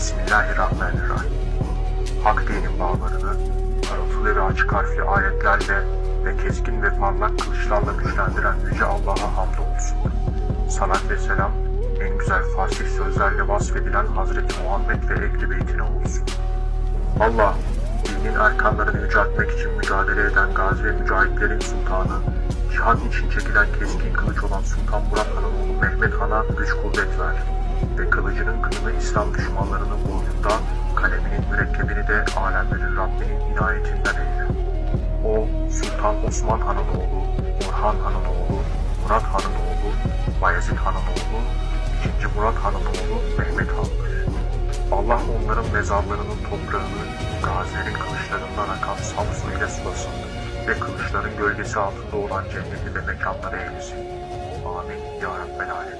Bismillahirrahmanirrahim. Hak dinin bağlarını parıltılı ve açık harfli ayetlerle ve keskin ve parlak kılıçlarla güçlendiren Yüce Allah'a hamdolsun. Salat ve selam en güzel fasih sözlerle vasfedilen Hazreti Muhammed ve Ehli Beytine olsun. Allah, dinin erkanlarını yüceltmek için mücadele eden gazi ve mücahitlerin sultanı, cihan için çekilen keskin kılıç olan Sultan Murat Han'ın oğlu Mehmet Han'a güç kuvvet ver ve kınını İslam düşmanlarının boynunda, kaleminin mürekkebini de alemlerin Rabbinin inayetinden eyle. O, Sultan Osman Han'ın oğlu, Orhan Han'ın oğlu, Murat Han'ın oğlu, Bayezid Han'ın oğlu, 2. Murat Han'ın oğlu Mehmet Han'dır. Allah onların mezarlarının toprağını gazilerin kılıçlarından akan Samsu ile sulasın ve kılıçların gölgesi altında olan cenneti ve mekanları eylesin. Amin ya Rabbel Alemin.